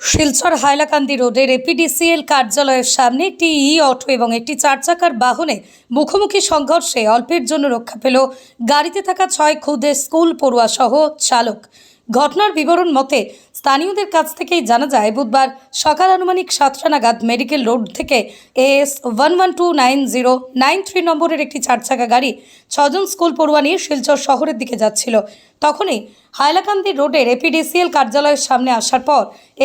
শিলচর হাইলাকান্দি রোডের এপিডিসিএল কার্যালয়ের সামনে একটি ই অটো এবং একটি চার চাকার বাহনে মুখোমুখি সংঘর্ষে অল্পের জন্য রক্ষা পেল গাড়িতে থাকা ছয় খুদে স্কুল পড়ুয়া সহ চালক। ঘটনার বিবরণ মতে, স্থানীয়দের কাছ থেকেই জানা যায়, বুধবার সকাল আনুমানিক সাতটা নাগাদ মেডিকেল রোড থেকে AS one one two nine zero nine three নম্বরের একটি চার চাকা গাড়ি ছজন স্কুল পড়ুয়া নিয়ে শিলচর শহরের দিকে যাচ্ছিল। তখনই হাইলাকান্দি রোডের এপিডিসিএল কার্যালয়ের সামনে আসার পর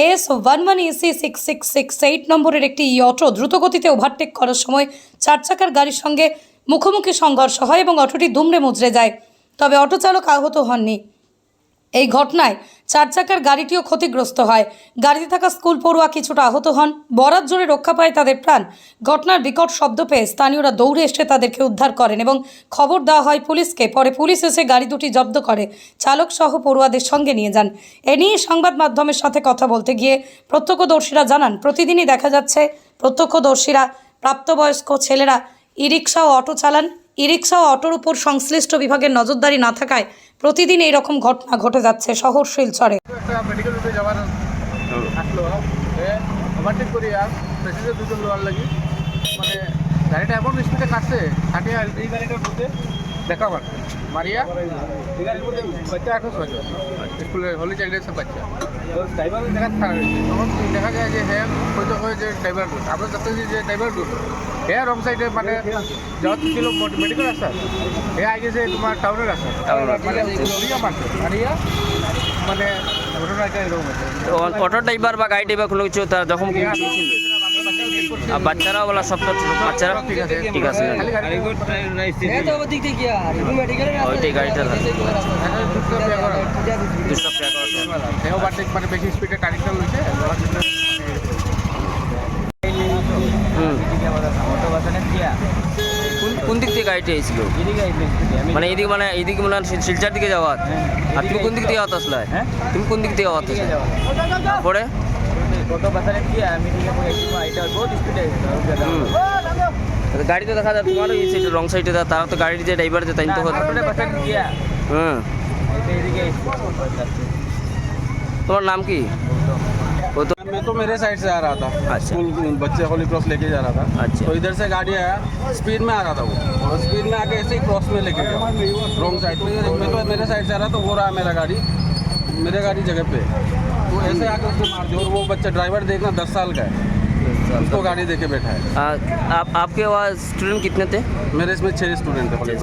S one one six six eight নম্বরের একটি ই অটো দ্রুতগতিতে ওভারটেক করার সময় চার চাকার গাড়ির সঙ্গে মুখোমুখি সংঘর্ষ হয় এবং অটোটি দুমড়ে মুচড়ে যায়। তবে অটো চালক আহত হননি। এই ঘটনায় চার চাকার গাড়িটিও ক্ষতিগ্রস্ত হয়। গাড়িতে থাকা স্কুল পড়ুয়া কিছুটা আহত হন। বরাত জোরে রক্ষা পায় তাদের প্রাণ। ঘটনার বিকট শব্দ পেয়ে স্থানীয়রা দৌড়ে এসে তাদেরকে উদ্ধার করেন এবং খবর দেওয়া হয় পুলিশকে। পরে পুলিশ এসে গাড়ি দুটি জব্দ করে। চালক সহ পড়ুয়াদের সঙ্গে নিয়ে যান। এ নিয়ে সংবাদ মাধ্যমের সাথে কথা বলতে গিয়ে প্রত্যক্ষদর্শীরা জানান, প্রতিদিনই দেখা যাচ্ছে প্রত্যক্ষদর্শীরা, প্রাপ্তবয়স্ক ছেলেরা ই রিক্সা ও অটো চালান। ই রিক্সা ও অটোর উপর সংশ্লিষ্ট বিভাগের নজরদারি না থাকায় প্রতিদিন এই রকম ঘটনা ঘটে যাচ্ছে শহর শিলচরে। করি, আর দুজন মানে গাড়িটা এমন স্পিডে কাটছে এই গাড়িটার মধ্যে। দেখা মার মারিয়া বাচ্চা আঠারো ছয়জন স্কুলে হলি চাইল্ডের বাচ্চা ড্রাইভার দেখা খারাপ তখন দেখা যায় যে হ্যাঁ হয়তো হয় যে ড্রাইভার আমরা যে ড্রাইভার দোষ হ্যাঁ রং সাইডে মানে যত ছিল মেডিকেল রাস্তা হে আগে গেছে তোমার টাউনের রাস্তা মানে লরিয়া মারছে মারিয়া মানে ঘটনাটা এরকম অটো ড্রাইভার বা গাড়ি ড্রাইভার কোনো কিছু তার যখন আর বাচ্চারা বলা সব তো বাচ্চারা? ঠিক আছে। ওইটাই গাড়িটা কোন দিক থেকে গাড়িটা এসেছিল? মানে এদিকে মানে এদিকে মানে শিল- শিলচার দিকে যাওয়ার আর তুমি কোন দিক থেকে যাওয়াত আসলে তুমি কোন দিক থেকে যাওয়াত আসলে পরে হুম গাড়ি তো দেখা যায় তোমারও এই সাইডে রং সাইডে তারা তো গাড়ির যে ড্রাইভার যে তাই তো হুম তোমার নাম কি ও তো मैं तो मेरे साइड से आ रहा था अच्छा। स्कूल बच्चे होली क्रॉस लेके जा रहा था अच्छा। तो इधर से गाड़ी आया स्पीड में आ रहा था वो और स्पीड में आके ऐसे ही क्रॉस में लेके गया रॉन्ग साइड पे मैं तो मेरे साइड से आ रहा तो वो रहा मेरा गाड़ी मेरे गाड़ी जगह पे वो ऐसे आके उसको मार दिया। और वो बच्चा ड्राइवर देखना दस साल का है। उसको गाड़ी देके बैठा है। आ, आप आपके वहाँ स्टूडेंट कितने थे? मेरे इसमें छः स्टूडेंट थे।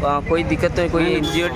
वहाँ कोई दिक्कत नहीं कोई इंजर्ड